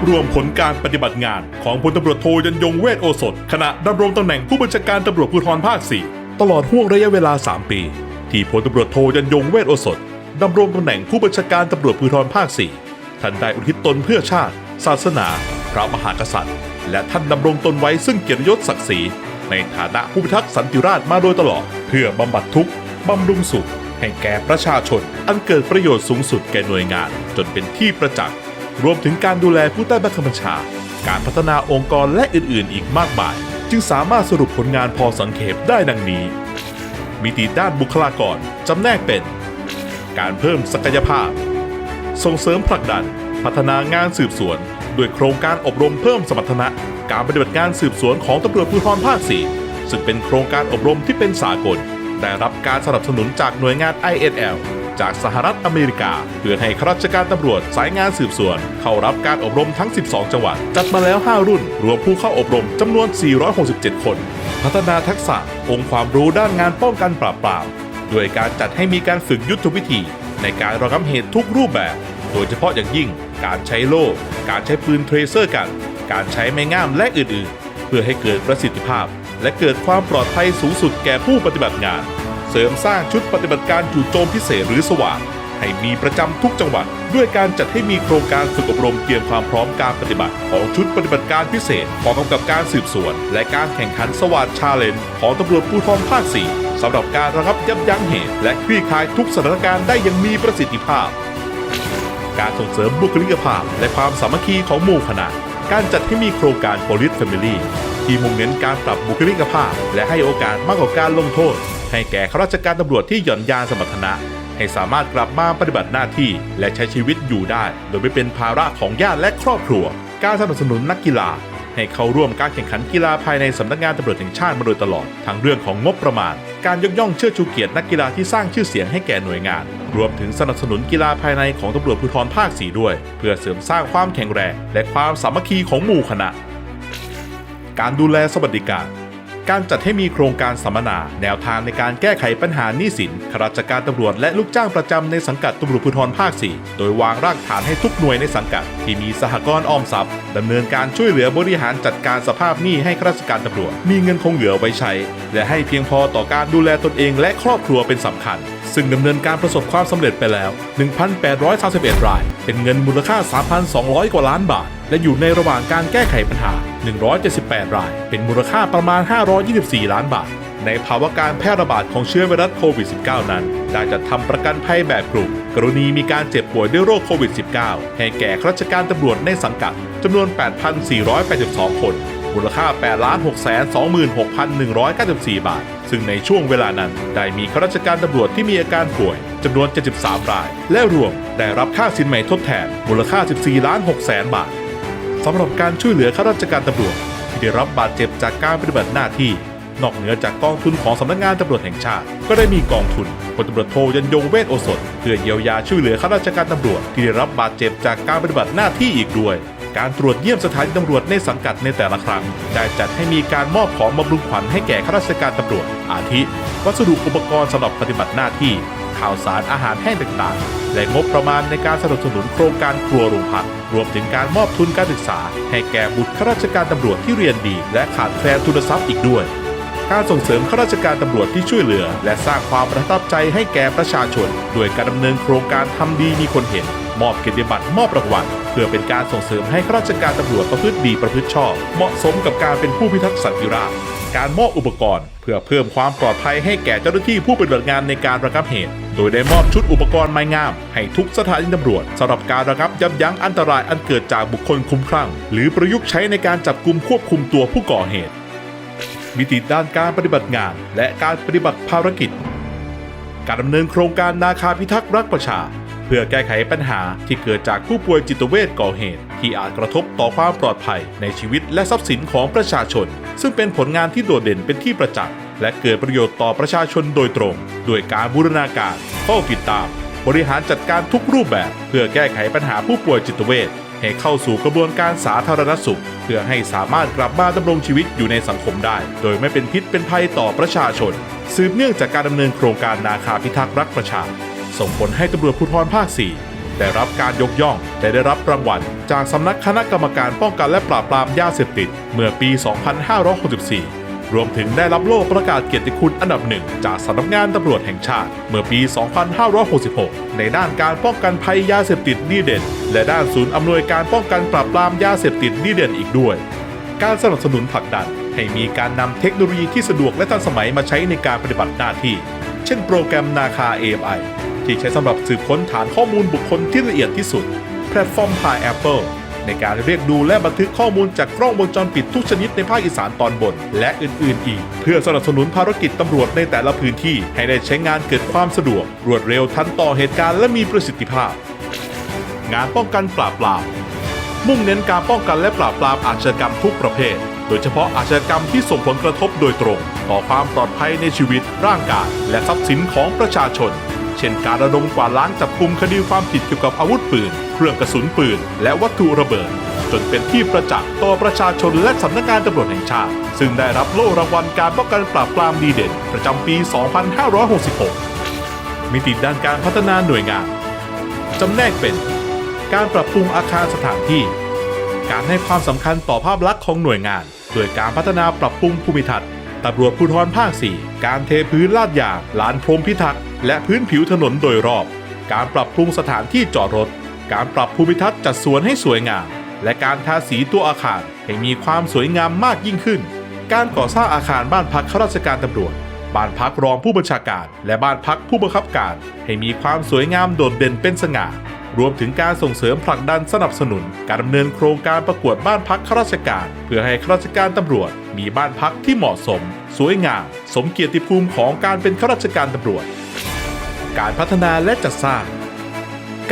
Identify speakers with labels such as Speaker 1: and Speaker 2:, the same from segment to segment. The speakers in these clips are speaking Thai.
Speaker 1: พรวมผลการปฏิบัติงานของพลตำรวจโทยันยงเวทโอสถ ขณะดำรงตำแหน่งผู้บัญชาการตำรวจภูธรภาค 4 ตลอดห่วงระยะเวลา 3 ปี ที่พลตำรวจโทยันยงเวทโอสถดำรงตำแหน่งผู้บัญชาการตำรวจภูธรภาค 4 ท่านได้อุทิศตนเพื่อชาติ ศาสนา พระมหากษัตริย์ และท่านดำรงตนไว้ซึ่งเกียรติยศศักดิ์ศรีในฐานะผู้พิทักษ์สันติราษฎร์มาโดยตลอด เพื่อบำบัดทุกข์บำรุงสุขให้แก่ประชาชน อันเกิดประโยชน์สูงสุดแก่หน่วยงาน จนเป็นที่ประจักษ์ รวมถึงการดูแลผู้ใต้บังคับบัญชา การพัฒนาองค์กรและอื่นๆ อีกมากมาย จึงสามารถสรุปผลงานพอสังเขปได้ดังนี้ มิติด้านบุคลากรจำแนกเป็น การเพิ่มศักยภาพ ส่งเสริมผลักดัน พัฒนางานสืบสวนด้วยโครงการอบรมเพิ่มสมรรถนะ การปฏิบัติงานสืบสวนของตำรวจภูธรภาค 4 ซึ่งเป็นโครงการอบรมที่เป็นสากล ได้รับการสนับสนุนจากหน่วยงาน INL จากสหรัฐอเมริกา เพื่อให้ข้าราชการตำรวจสายงานสืบสวน เข้ารับการอบรมทั้ง 12 จังหวัด จัดมาแล้ว 5 รุ่น รวมผู้เข้าอบรมจำนวน 467 คน พัฒนาทักษะองค์ความรู้ด้านงานป้องกันปราบปรามด้วยการจัดให้มีการฝึกยุทธวิธี ในการระงับเหตุทุกรูปแบบ โดยเฉพาะอย่างยิ่ง การใช้โล่ การใช้ปืนเทรเซอร์กัน การใช้ไม้งามและอื่น ๆ เพื่อให้เกิดประสิทธิภาพ และเกิดความปลอดภัยสูงสุดแก่ผู้ปฏิบัติงาน เสริมสร้างชุดปฏิบัติการจู่โจมพิเศษหรือสว่างให้มีประจำทุกจังหวัด ด้วยการจัดให้มีโครงการฝึกอบรมเตรียมความพร้อมการปฏิบัติ ของชุดปฏิบัติการพิเศษกองกำกับการสืบสวน และการแข่งขันสวัสดชาเลนจ์ของตำรวจภูธรภาค 4สำหรับการระงับยับยั้งเหตุ และคลี่คลายทุกสถานการณ์ได้อย่างมีประสิทธิภาพ การส่งเสริมบุคลิกภาพ และความสามัคคีของหมู่คณะการจัดให้มีโครงการ Police Family ที่มุ่งเน้นการปรับบุคลิกภาพ และให้โอกาสมากกว่าการลงโทษ ให้แก่ข้าราชการตำรวจที่หย่อนยานสมรรถนะ ให้สามารถกลับมาปฏิบัติหน้าที่และใช้ชีวิตอยู่ได้ โดยไม่เป็นภาระของญาติและครอบครัว การสนับสนุนนักกีฬา ให้เข้าร่วมการแข่งขันกีฬาภายในสำนักงานตำรวจแห่งชาติมาโดยตลอด ทั้งเรื่องของงบประมาณ การยกย่องเชิดชูเกียรตินักกีฬาที่สร้างชื่อเสียงให้แก่หน่วยงาน รวมถึงสนับสนุนกีฬาภายในของตำรวจภูธรภาค4ด้วย เพื่อเสริมสร้างความแข็งแรง และความสามัคคีของหมู่คณะ การดูแลสวัสดิการ การจัดให้มีโครงการสัมมนา แนวทางในการแก้ไขปัญหาหนี้สินข้าราชการตำรวจและลูกจ้างประจำในสังกัดตำรวจภูธรภาค 4 โดยวางรากฐานให้ทุกหน่วยในสังกัด ที่มีสหกรณ์ออมทรัพย์ดำเนินการช่วยเหลือบริหารจัดการสภาพหนี้ให้ข้าราชการตำรวจ มีเงินคงเหลือไว้ใช้ และให้เพียงพอต่อการดูแลตนเองและครอบครัวเป็นสำคัญ ซึ่งดำเนินการประสบความสำเร็จไปแล้ว 1,831 ราย เป็นเงินมูลค่า 3,200 กว่าล้านบาท และอยู่ในระหว่างการแก้ไขปัญหา 178 ราย เป็นมูลค่าประมาณ 524 ล้านบาท ในภาวะการแพร่ระบาดของเชื้อไวรัสโควิด -19 นั้น ได้จัดทำประกันภัยแบบกลุ่ม กรณีมีการเจ็บป่วยด้วยโรคโควิด -19 ให้แก่ข้าราชการตำรวจในสังกัดจำนวน 8,482 คนมูลค่า 8,626,194 บาท ซึ่งในช่วงเวลานั้น ได้มีข้าราชการตำรวจที่มีอาการป่วยจำนวน 73 ราย และรวมได้รับค่าสินใหม่ทดแทน มูลค่า 14 ล้าน6แสนบาท สำหรับการช่วยเหลือข้าราชการตำรวจที่ได้รับบาดเจ็บจากการปฏิบัติหน้าที่ นอกเหนือจากกองทุนของสำนักงานตำรวจแห่งชาติ ก็ได้มีกองทุนพลตำรวจโทยันยงเวทโอสถเพื่อเยียวยาช่วยเหลือข้าราชการตำรวจที่ได้รับบาดเจ็บจากการปฏิบัติหน้าที่อีกด้วย การตรวจเยี่ยมสถานีตำรวจในสังกัดในแต่ละครั้งได้จัดให้มีการมอบของบำรุงขวัญให้แก่ข้าราชการตำรวจ อาทิ วัสดุอุปกรณ์สำหรับปฏิบัติหน้าที่ ข่าวสารอาหารแห้งต่างๆ และงบประมาณในการสนับสนุนโครงการครัวโรงพักรวมถึงการมอบทุนการศึกษา ให้แก่บุตรข้าราชการตำรวจที่เรียนดี และขาดแคลนทุนทรัพย์อีกด้วย การส่งเสริมข้าราชการตำรวจที่ช่วยเหลือ และสร้างความประทับใจให้แก่ประชาชน โดยการดำเนินโครงการทำดีมีคนเห็น มอบเกียรติบัตรมอบรางวัลเพื่อเป็นการส่งเสริมให้ข้าราชการตำรวจประพฤติดีประพฤติชอบ เหมาะสมกับการเป็นผู้พิทักษ์สันติราษฎร์การมอบอุปกรณ์ เพื่อเพิ่มความปลอดภัยให้แก่เจ้าหน้าที่ผู้ปฏิบัติงานในการระงับเหตุ โดยได้มอบชุดอุปกรณ์ไม้งาม ให้ทุกสถานีตำรวจสำหรับการระงับยับยั้งอันตรายอันเกิดจากบุคคลคุ้มคลั่ง หรือประยุกต์ใช้ในการจับกลุ่มควบคุมตัวผู้ก่อเหตุ มิติด้านการปฏิบัติงาน และการปฏิบัติภารกิจ การดำเนินโครงการนาคาพิทักษ์รักประชา พื่อแก้ไขปัญหาที่เกิดจากผู้ป่วยจิตเวชก่อเหตุ ที่อาจกระทบต่อความปลอดภัยในชีวิตและทรัพย์สินของประชาชน ซึ่งเป็นผลงานที่โดดเด่นเป็นที่ประจักษ์และเกิดประโยชน์ต่อประชาชนโดยตรงด้วยการบูรณาการเฝ้าติดตาม บริหารจัดการทุกรูปแบบ เพื่อแก้ไขปัญหาผู้ป่วยจิตเวชให้เข้าสู่กระบวนการสาธารณสุข เพื่อให้สามารถกลับมาดำรงชีวิตอยู่ในสังคมได้ โดยไม่เป็นพิษเป็นภัยต่อประชาชน สืบเนื่องจากการดำเนินโครงการนาคาพิทักษ์รักประชา ส่งผลให้ตำรวจภูธรภาค 4 ได้รับการยกย่องและได้รับรางวัล จากสำนักคณะกรรมการป้องกันและปราบปรามยาเสพติด เมื่อปี 2564 รวมถึงได้รับโล่ประกาศเกียรติคุณอันดับหนึ่งจากสำนักงานตำรวจแห่งชาติ เมื่อปี 2566 ในด้านการป้องกันภัยยาเสพติดดีเด่น และด้านศูนย์อำนวยการป้องกันปราบปรามยาเสพติดดีเด่นอีกด้วย การสนับสนุนผลักดันให้มีการนำเทคโนโลยีที่สะดวกและทันสมัยมาใช้ในการปฏิบัติหน้าที่ เช่นโปรแกรมนาคา AI ที่ใช้สำหรับสืบค้นฐานข้อมูลบุคคลที่ละเอียดที่สุด แพลตฟอร์ม Pi Apple ในการเรียกดูและบันทึกข้อมูลจากกล้องวงจรปิดทุกชนิดในภาคอีสานตอนบน และอื่นๆ อีก เพื่อสนับสนุนภารกิจตำรวจในแต่ละพื้นที่ให้ได้ใช้งานเกิดความสะดวก รวดเร็วทันต่อเหตุการณ์และมีประสิทธิภาพ งานป้องกันปราบปรามมุ่งเน้นการป้องกันและปราบปรามอาชญากรรมทุกประเภท โดยเฉพาะอาชญากรรมที่ส่งผลกระทบโดยตรง ต่อความปลอดภัยในชีวิตร่างกายและทรัพย์สินของประชาชน เช่นการระดมกวาดล้างจับกลุ่มคดีความผิดเกี่ยวกับอาวุธปืน เครื่องกระสุนปืน และวัตถุระเบิด จนเป็นที่ประจักษ์ต่อประชาชนและสำนักงานตำรวจแห่งชาติ ซึ่งได้รับโล่รางวัลการป้องกันปราบปรามดีเด่น ประจำปี 2566 มิติด้านการพัฒนาหน่วยงานจำแนกเป็น การปรับปรุงอาคารสถานที่ การให้ความสำคัญต่อภาพลักษณ์ของหน่วยงาน โดยการพัฒนาปรับปรุงภูมิทัศน์ ตำรวจภูธรภาค 4 การเทพื้นลาดยางลานพรมพิทักษ์และพื้นผิวถนนโดยรอบ การปรับปรุงสถานที่จอดรถ การปรับภูมิทัศน์จัดสวนให้สวยงาม และการทาสีตัวอาคารให้มีความสวยงามมากยิ่งขึ้น การก่อสร้างอาคารบ้านพักข้าราชการตำรวจ บ้านพักรองผู้บัญชาการ และบ้านพักผู้บังคับการ ให้มีความสวยงามโดดเด่นเป็นสง่า รวมถึงการส่งเสริมผลักดันสนับสนุน การดำเนินโครงการประกวดบ้านพักข้าราชการ เพื่อให้ข้าราชการตำรวจ มีบ้านพักที่เหมาะสม สวยงาม สมเกียรติภูมิของการเป็นข้าราชการตำรวจ การพัฒนาและจัดสร้าง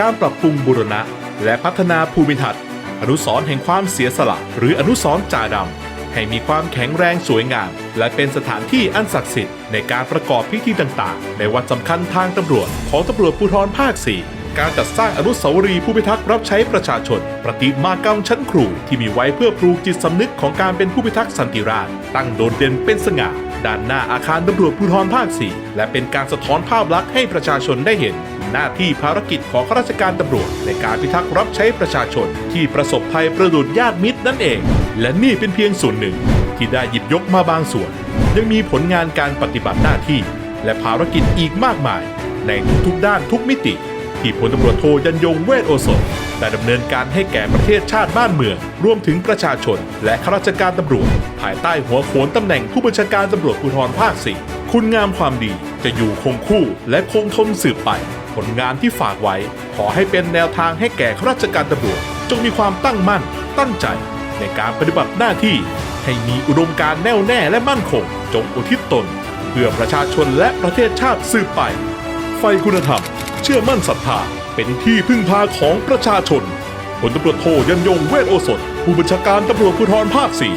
Speaker 1: การปรับปรุงบูรณะ และพัฒนาภูมิทัศน์ อนุสรณ์แห่งความเสียสละ หรืออนุสรณ์จ่าดำให้มีความแข็งแรงสวยงาม และเป็นสถานที่อันศักดิ์สิทธิ์ในการประกอบพิธีต่างๆ ในวันสำคัญทางตำรวจของตำรวจภูธรภาค 4 การจัดสร้างอนุสาวรีย์ผู้พิทักษ์รับใช้ประชาชน ประติมากรรมชั้นครูที่มีไว้เพื่อปลูกจิตสำนึกของการเป็นผู้พิทักษ์สันติราษฎร์ตั้งโดดเด่นเป็นสง่าด้านหน้าอาคารตำรวจภูธรภาค 4 และเป็นการสะท้อนภาพลักษณ์ให้ประชาชนได้เห็น หน้าที่ภารกิจของข้าราชการตำรวจ ในการพิทักษ์รับใช้ประชาชน ที่ประสบภัยประดุดญาติมิตรนั่นเอง และนี่เป็นเพียงส่วนหนึ่ง ที่ได้หยิบยกมาบางส่วน ยังมีผลงานการปฏิบัติหน้าที่ และภารกิจอีกมากมาย ในทุกๆด้านทุกมิติ ที่พลตำรวจโทยันยงเวทโอสถได้ดำเนินการให้แก่ประเทศชาติบ้านเมือง รวมถึงประชาชน และข้าราชการตำรวจ ภายใต้หัวโขนตำแหน่งผู้บัญชาการตำรวจภูธรภาค4คุณงามความดีจะอยู่คงคู่และคงทนสืบไป ผลงานที่ฝากไว้ ขอให้เป็นแนวทางให้แก่ข้าราชการตำรวจ จงมีความตั้งมั่น ตั้งใจ ในการปฏิบัติหน้าที่ ให้มีอุดมการณ์แน่วแน่และมั่นคง จงอุทิศตน เพื่อประชาชนและประเทศชาติสืบไป ไฟคุณธรรม เชื่อมั่นศรัทธาเป็นที่พึ่งพาของประชาชนพลตำรวจโทยันยงเวทโอสถ ผู้บัญชาการตำรวจภูธรภาคสี่